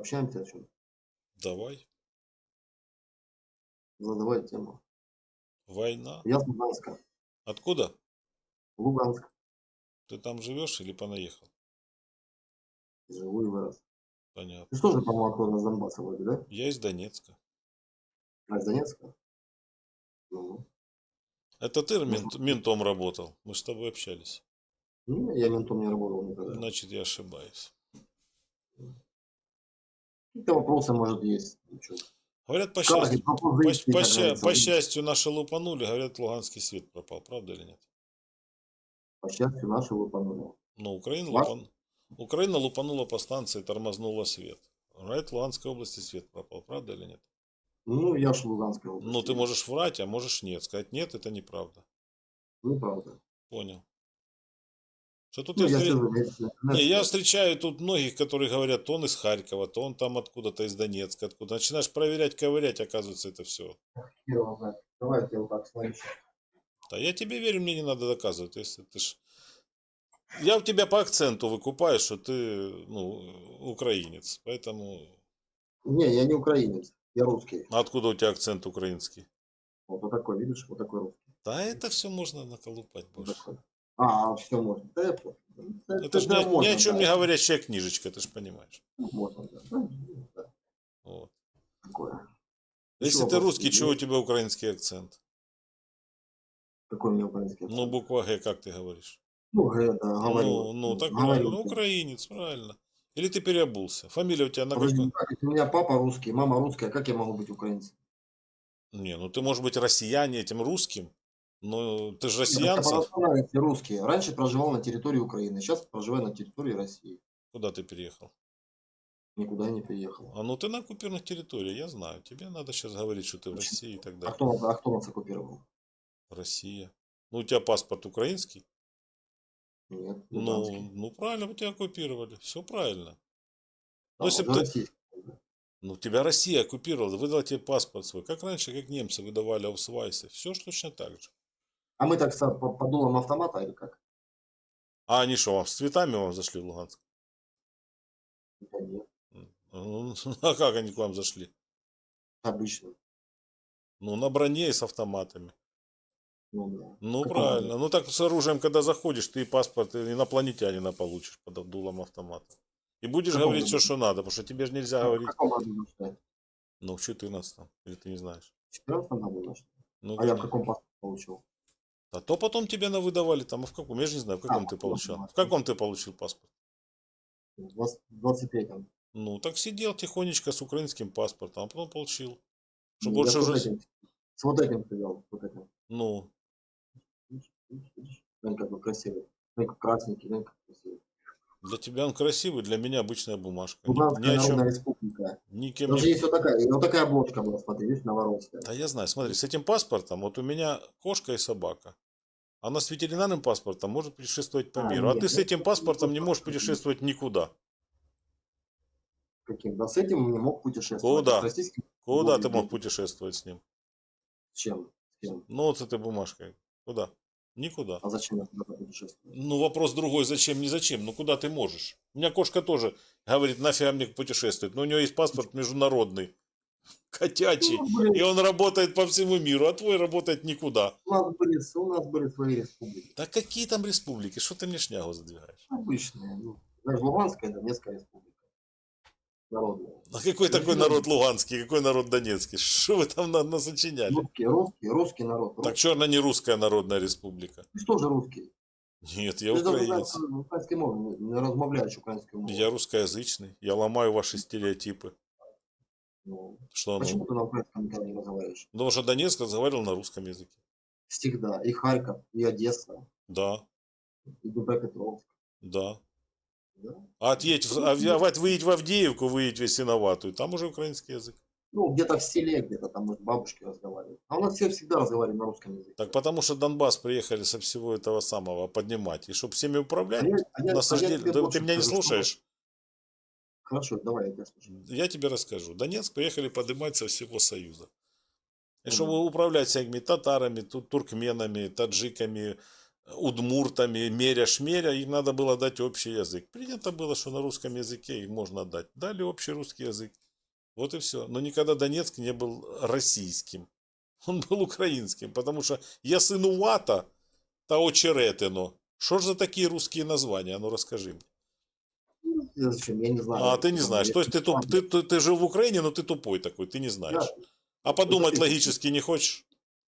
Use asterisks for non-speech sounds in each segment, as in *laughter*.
Пообщаемся о чем? Давай. Задавай тему. Война. Я с Луганска. Откуда? Луганск. Ты там живешь или понаехал? Живу и вырос. Понятно. Ты что же, по-моему, откуда Донбасса вроде, да? Я из Донецка. А, из Донецка? Ну, Это ты мент- ментом работал? Мы с тобой общались. ну, я ментом не работал никогда. Значит, я ошибаюсь. Какие-то вопросы, может, есть. Ничего. Говорят, по счастью, по по, по говорится, по счастью, наши лупанули, говорят, луганский свет пропал. Правда или нет? По счастью, наши выполнили. Но Украина, Ваш? лупан- Украина лупанула по станции, тормознула свет. Говорят, в Луганской области свет пропал. Правда или нет? Ну, я ж в Луганской области. Ну, ты можешь врать, а можешь нет. Сказать нет, это неправда. Неправда. Понял. Что тут Ну, я я встр- сижу весь интернет. Не, я встречаю тут многих, которые говорят, то он из Харькова, то он там откуда-то из Донецка, откуда. Начинаешь проверять, ковырять, оказывается, это все. Давай я вот так. Да я тебе верю, мне не надо доказывать, если ты ж... Я у тебя по акценту выкупаю, что ты, ну, украинец, поэтому... Не, я не украинец. Я русский. А откуда у тебя акцент украинский? Вот, вот такой, видишь? Вот такой русский. Да это все можно наколупать Вот больше. такой. А, все можно. Да, я понял. Да, Это же да, ни, о- ни можно, о чем да. не говорящая книжечка, ты же понимаешь. Ну, Можно, да. Да, Вот. Такое. Если Еще ты русский, чего у тебя украинский акцент? Какой у меня украинский Ну, буква Г, как ты говоришь? Ну, Г, да, говорю. Ну, ну так Говорю. Ну, украинец, правильно. Или ты переобулся? Фамилия у тебя на Подожди, каком? как это? у меня папа русский, мама русская, как я могу быть украинцем? Не, ну ты можешь быть россияне этим русским, но ты же россиянцев. национальности русский. Раньше проживал на территории Украины, сейчас проживаю на территории России. Куда ты переехал? Никуда не приехал. А ну ты на оккупированных территориях, я знаю. Тебе надо сейчас говорить, что ты в России и так А далее. кто, нас- а кто нас оккупировал? Россия. Ну у тебя паспорт украинский? Нет, Ну, ну правильно, вы тебя оккупировали. Все правильно. А, Ну, если ты-. Ну, тебя Россия оккупировала, выдала тебе паспорт свой. Как раньше, как немцы выдавали аусвайсы. Все точно так же. А мы так со- по, по дулам автомата или как? А они что, с цветами вам зашли в Луганск? Да нет, Ну, *laughs* а как они к вам зашли? обычно. Ну, на броне и с автоматами. Ну, да. Ну, Как правильно. Ну, так с оружием, когда заходишь, ты и паспорт инопланетянина получишь под дулом автомата. И будешь Какого говорить все, года? что надо, потому что тебе же нельзя в говорить, каком году нашли? ну, в 14 или ты не знаешь. В 14 году нашли? Ну, А я в конечно. каком паспорте получил? А то потом тебе на выдавали там, а в каком? Я же не знаю, в каком А, ты каком? В каком ты получил паспорт? В 20 в 23-м. Ну, так сидел тихонечко с украинским паспортом, а потом получил. Что Ну, больше уже... этим, с вот этим сидел, вот этим. Ну? Они как бы красивый. Они как красненький, они как красивый. для тебя он красивый, для меня обычная бумажка. Ни, ни о чем, Республика. никем Даже не... есть вот такая, вот такая обложка была, смотри, видишь, Новоросская. Да я знаю, смотри, с этим паспортом, вот у меня кошка и собака. Она с ветеринарным паспортом может путешествовать по А, миру. А нет, ты с ну, этим паспортом не можешь путешествовать никуда. Каким? Да с этим не мог путешествовать. Куда? Российским Куда ты мог путешествовать с ним? с чем? С кем? Ну, вот с этой бумажкой. Куда? Никуда. А зачем я туда путешествовать? Ну, вопрос другой, зачем, не зачем. Ну, куда ты можешь? У меня кошка тоже говорит, нафига мне путешествовать. Но у нее есть паспорт международный, котячий. Ну, блин, И он работает по всему миру, а твой работает никуда. у, нас были, у нас были свои республики. Да какие там республики? Что ты мне шнягу задвигаешь? Обычные. Ну, знаешь, Луганская, Донецкая республика. Народная. А какой такой Ну, народ луганский, какой народ донецкий? Что вы там на- насочиняли? Русский, русский, русский народ. Так Русский. черно не русская народная республика. Ты что же русский? Нет, я Ти ж даже українець. знаєш, українською мовою не розмовляєш українською мовою. Я русскоязычный. Я ломаю ваши стереотипы. Ну, Что ну? почему ты на украинском никогда не разговариваешь? Потому что Донецк разговаривал на русском языке. Всегда. И Харьков, и Одесса, Да, и Днепропетровск. да. Да? А отъедь, в- а в- а выедь в Авдеевку, выедь в Ясиноватую, там уже украинский язык. Ну, где-то в селе, где-то там, может, бабушки разговаривают. А у нас все всегда разговаривают на русском языке. Так потому что Донбасс приехали со всего этого самого поднимать. И чтобы всеми управлять, А я- а я- а я тебе Да больше ты меня не скажу, что- слушаешь? Хорошо, давай я тебя слушаю. Я тебе расскажу. Донецк приехали поднимать со всего Союза. И чтобы управлять всякими татарами, ту- туркменами, таджиками, удмуртами, меря-шмеря, им надо было дать общий язык. Принято было, что на русском языке их можно дать. Дали общий русский язык. Вот и все. Но никогда Донецк не был российским. *laughs* Он был украинским, потому что Ясынувата, та Очеретино. Что ж за такие русские названия? А ну расскажи мне. Зачем? Я не знаю. А, ты не знаешь. То есть ты, туп, ты, ты, ты жил в Украине, но ты тупой такой, ты не знаешь. А подумать ты- логически не хочешь?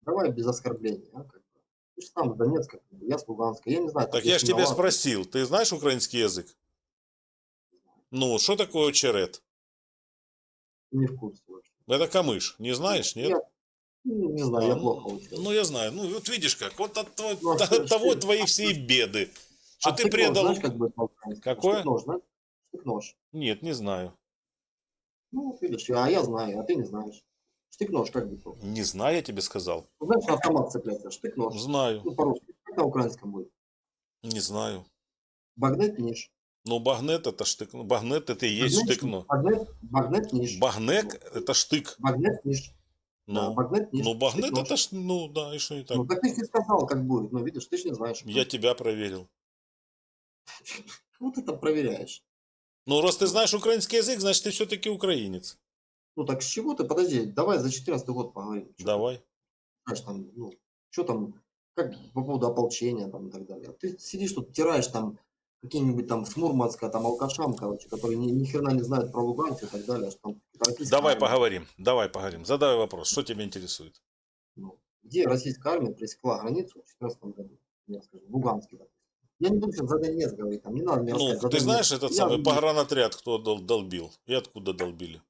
Давай без оскорблений. А, как бы. Ты же сам Донецка, бы, я с Луганска. Я не знаю. Так я ж тебя спросил, ты знаешь украинский язык? Ну, что такое очерет? Не в курсе вообще. Это камыш, не знаешь, нет? Я ну, не знаю, я А, плохо учил. Ну, я знаю. Ну, вот видишь как. Вот от, того- Ну, а от что- того что- твои все и беды. Что А ты предал... Знаешь, как по-украински? Какое? Знаешь? Штык-нож. Нет, не знаю. Ну, вот видишь, а я знаю, а ты не знаешь. Штык-нож как по-украински? Не знаю, я тебе сказал. Ну, знаешь, на автомат цепляется. Штык-нож. Знаю. Ну, по-русски. Как на украинском будет? Не знаю. Багнет ниш. Ну, багнет это штык. ну, Багнет это и есть Багнет, штык. Ну. Багнет, багнет ниш. Багнек это штык. Багнет ниш. Да, Ну, багнет ниш. ну багнет Штык-нож. это ж, ну да, и что не так. Ну, так ты ж не сказал, как будет. Ну, видишь, ты ж не знаешь. Я тебя проверил. Ну, ты там проверяешь. Ну, раз ты знаешь украинский язык, значит, ты все-таки украинец. Ну, так с чего ты? Подожди, давай за 14 год поговорим. Чё Давай. знаешь, там, ну, что там, как по поводу ополчения там и так далее. Ты сидишь тут, тираешь там какие-нибудь там с Мурманска, там алкашам, короче, которые ни, ни хрена не знают про Луганск и так далее. Что там российская Давай армия, поговорим. Давай поговорим. Задавай вопрос. Что тебя интересует? ну, где российская армия пересекла границу в 2014 году? Я скажу, в Луганске, допустим. Я не буду сейчас за Донецк говорить, там не надо мне Ну, ты знаешь этот Я самый люблю. погранотряд, кто дол- долбил? И откуда долбили?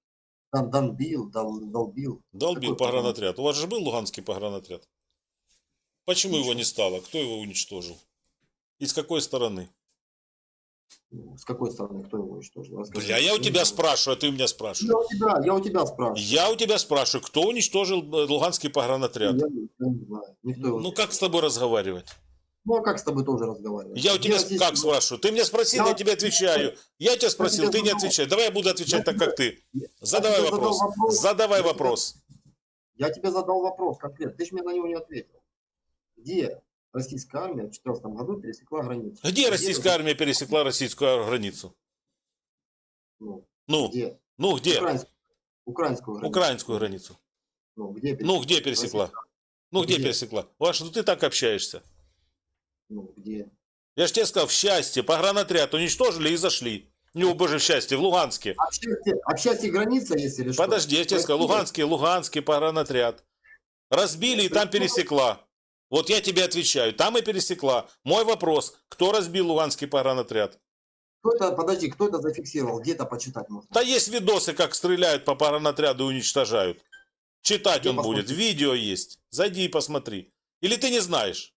Дон- Донбил, дол- долбил. Долбил Какой погранотряд. У вас же был луганский погранотряд? Почему его не стало? Кто его уничтожил? И с какой стороны? Ну, С какой стороны, кто его уничтожил? Расскажи. Бля, я у Не тебя спрашиваю, а ты у меня Я спрашиваешь. у тебя, я у тебя спрашиваю. Я у тебя спрашиваю, кто уничтожил э, луганский погранотряд? Я, я не знаю. Никто его Ну не как с тобой разговаривать? Ну, а как с тобой тоже разговаривать? Я у тебя здесь- как спрашиваю? Ты меня спросил, Я- я тебе отвечаю. Я тебя спросил, тебе ты не отвечай. Давай я буду отвечать Я так, тебе- как ты. Я Задавай тебе вопрос. вопрос. Задавай Я тебе- вопрос. Я тебе задал вопрос конкретно. Ты же мне на него не ответил. Где российская армия в 2014 году пересекла границу? Где российская армия пересекла российскую границу? Ну, Ну, где? ну где? Украинскую, украинскую границу. Украинскую границу. Ну, где Ну, где пересекла? Ну, где Где? пересекла? Ваш, ну ты так общаешься. Ну, где? Я же тебе сказал, в счастье, погранотряд уничтожили и зашли. Ну, боже, в счастье, в Луганске. А в счастье, а в счастье граница есть или что? Подожди, я тебе сказал. Луганский, Луганский погранотряд. Разбили и там пересекла. Вот я тебе отвечаю, там и пересекла. Мой вопрос, кто разбил Луганский погранотряд? Кто это, подожди, кто это зафиксировал? Где-то почитать можно. Да есть видосы, как стреляют по погранотряду и уничтожают. Читать Где он будет, посмотреть? видео есть. Зайди и посмотри. Или ты не знаешь?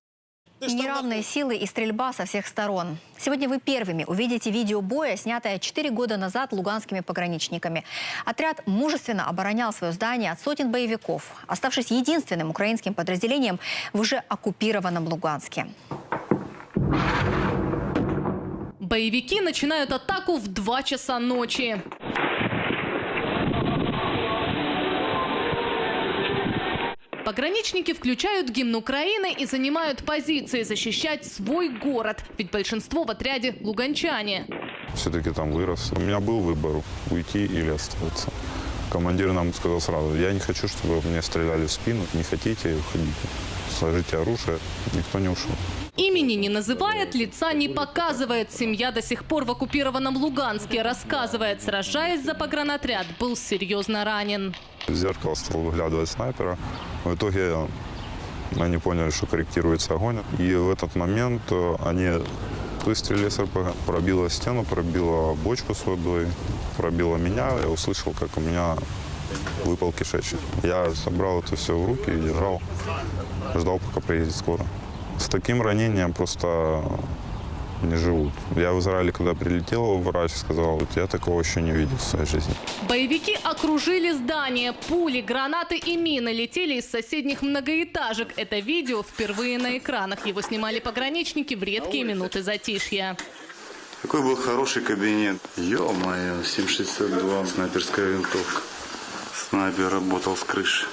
Неравные силы и стрельба со всех сторон. Сегодня вы первыми увидите видео боя, снятое 4 года назад луганскими пограничниками. Отряд мужественно оборонял свое здание от сотен боевиков, оставшись единственным украинским подразделением в уже оккупированном Луганске. Боевики начинают атаку в 2 часа ночи. Пограничники включают гимн Украины и занимают позиции защищать свой город, ведь большинство в отряде луганчане. Все-таки там вырос. У меня был выбор уйти или оставаться. Командир нам сказал сразу, я не хочу, чтобы мне стреляли в спину. Не хотите, уходите. Сложите оружие. Никто не ушел. Имени не называет, лица не показывает. Семья до сих пор в оккупированном Луганске. Рассказывает, сражаясь за погранотряд, был серьезно ранен. В зеркало стал выглядывать снайпера. В итоге они поняли, что корректируется огонь. И в этот момент э, они выстрелили с РПГ. Пробило стену, пробило бочку с водой, пробило меня. Я услышал, как у меня выпал кишечник. Я собрал это все в руки и держал. Ждал, пока приедет скоро. С таким ранением просто не живут. Я в Израиле, когда прилетел, врач сказал, вот я такого еще не видел в своей жизни. Боевики окружили здание. Пули, гранаты и мины летели из соседних многоэтажек. Это видео впервые на экранах. Его снимали пограничники в редкие минуты затишья. Какой был хороший кабинет. Ё-моё, 762, снайперская винтовка. Снайпер работал с крыши.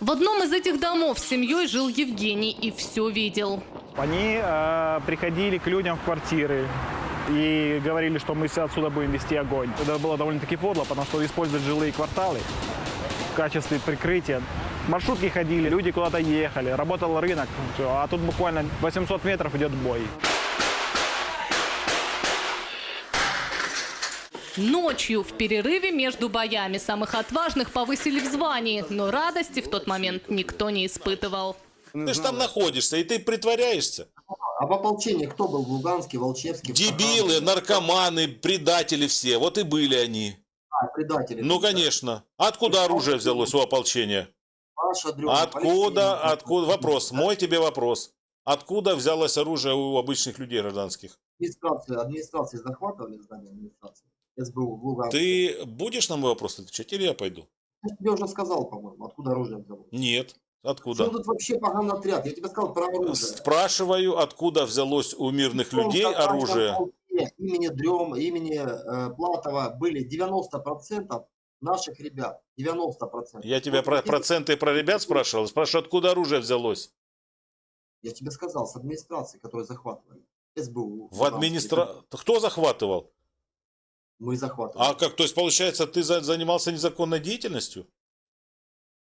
В одном из этих домов с семьей жил Евгений и все видел. Они э, приходили к людям в квартиры и говорили, что мы все отсюда будем вести огонь. Это было довольно-таки подло, потому что использовать жилые кварталы в качестве прикрытия. Маршрутки ходили, люди куда-то ехали, работал рынок, всё. а тут буквально 800 метров идет бой. Ночью в перерыве между боями самых отважных повысили в звании, но радости в тот момент никто не испытывал. Ты же там находишься, и ты притворяешься. А в ополчении кто был в Луганске, Волчевске? Дебилы, наркоманы, предатели все. Вот и были они. А, предатели. Ну, конечно. Откуда оружие взялось у ополчения? Паша Дрёнов, Откуда, откуда, вопрос, мой тебе вопрос. Откуда взялось оружие у обычных людей гражданских? Администрации, администрации захватывали здание администрации. СБУ в Луганске. Ты будешь на мой вопрос отвечать или я пойду? Я тебе уже сказал, по-моему, откуда оружие взялось. Нет. Что Откуда? тут вообще поганый отряд? Я тебе сказал про оружие. Спрашиваю, откуда взялось у мирных том людей оружие? Имени Дрем, имени э, Платова были 90% наших ребят. 90%. Я тебя Вот про проценты про ребят спрашивал. Спрашиваю, откуда оружие взялось? Я тебе сказал, с администрации, которые захватывали. СБУ. В администра... Кто захватывал? Мы захватывали. А как, то есть, получается, ты за- занимался незаконной деятельностью?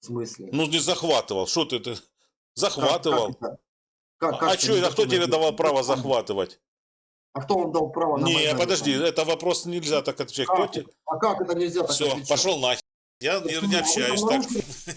В смысле? Ну, не захватывал. Что ты, ты Как- захватывал? как это? Как- а как что, это а кто тебе давал право захватывать? А кто вам дал право на Не, Майдане подожди, там? это вопрос нельзя так отвечать. Кто Как? тебе... А как это нельзя так Все, отвечать? пошел нахер. Я Почему? не общаюсь так.